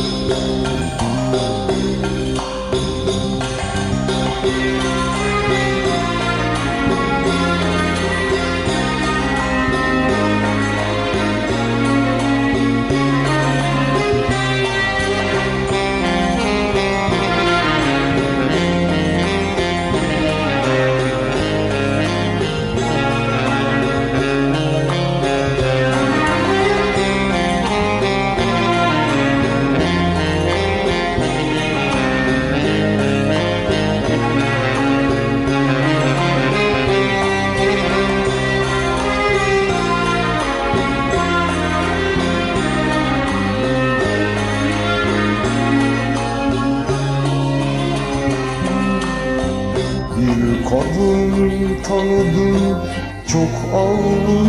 Música Bir kadın tanıdım çok ağlıyor.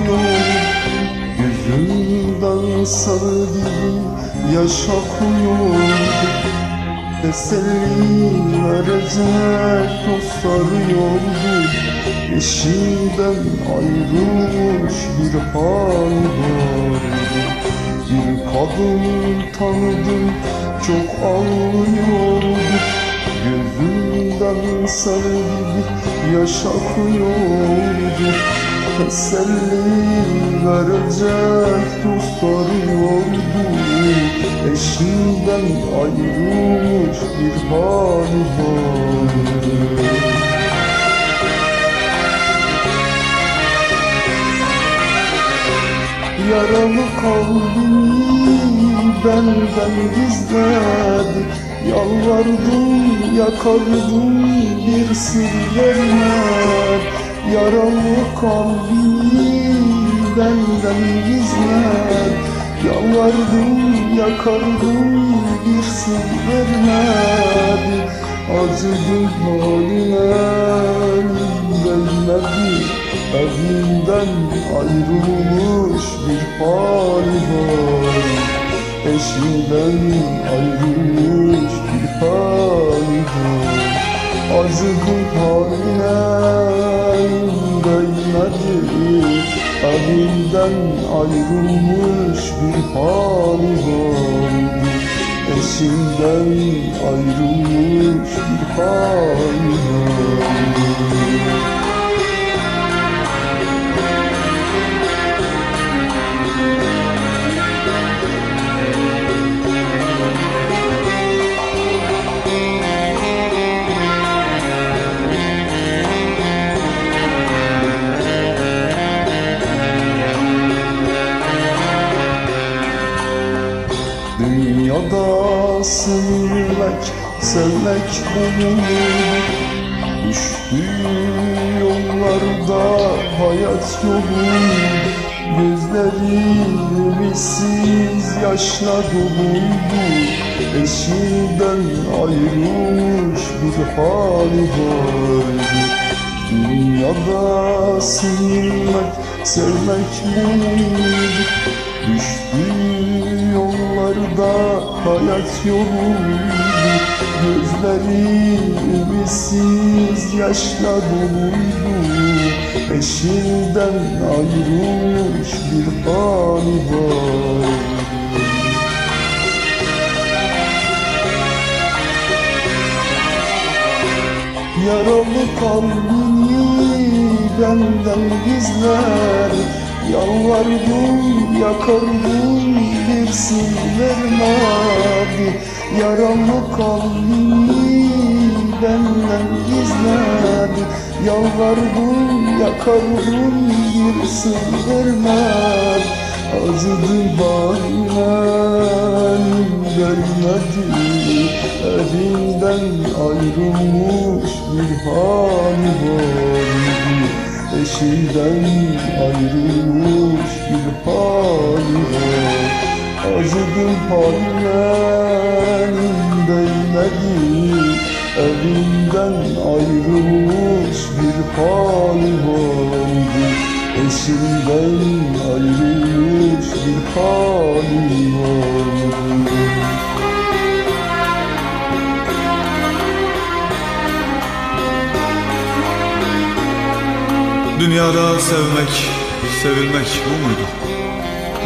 Gözümden sarı gibi yaş akıyor Teselli verecek dostları yoktu Eşinden ayrılmış bir hal vardı Bir kadın tanıdım çok ağlıyordu Gözümden sarı gibi yaş akıyordu Teselli verecek dostları yoktu Eşinden ayrılmış bir hali vardı. Yaralı kalbimi benden gizledi Yalvardım yakardım bir sır vermez Yaralı kalbimi benden gizledi Yalvardım yakardım bir sır vermedi Acıdım haline gelmedi. Evinden ayrılmış bir hali var Eşinden ayrılmış bir var Acıdım haline değmedi Evinden ayrılmış bir var Eşinden ayrılmış bir hali Dünyada sevmek, sevmek bulunur Düştüğü yollarda hayat yolu Gözleri ümitsiz yaşla doluydu. Eşinden ayrılmış bir hali vardı. Dünyada sevmek, sevmek bulunur yollarda hayat yoluydu Gözleri ümitsiz yaşla doluydu. Eşinden ayrılmış bir hali var Yaralı kalbini benden gizler Yalvardım yakardım bir sır vermedi Yaralı kalbini benden gizledi Yalvardım yakardım bir sır vermedi Acıdı bağrından gelmedi. Evinden ayrılmış bir hali vardı Eşinden ayrılmış bir hali var Acıdım halinden değmedi Evinden ayrılmış bir hali vardı Eşinden ayrılmış bir hali vardı Dünyada sevmek, sevilmek bu muydu?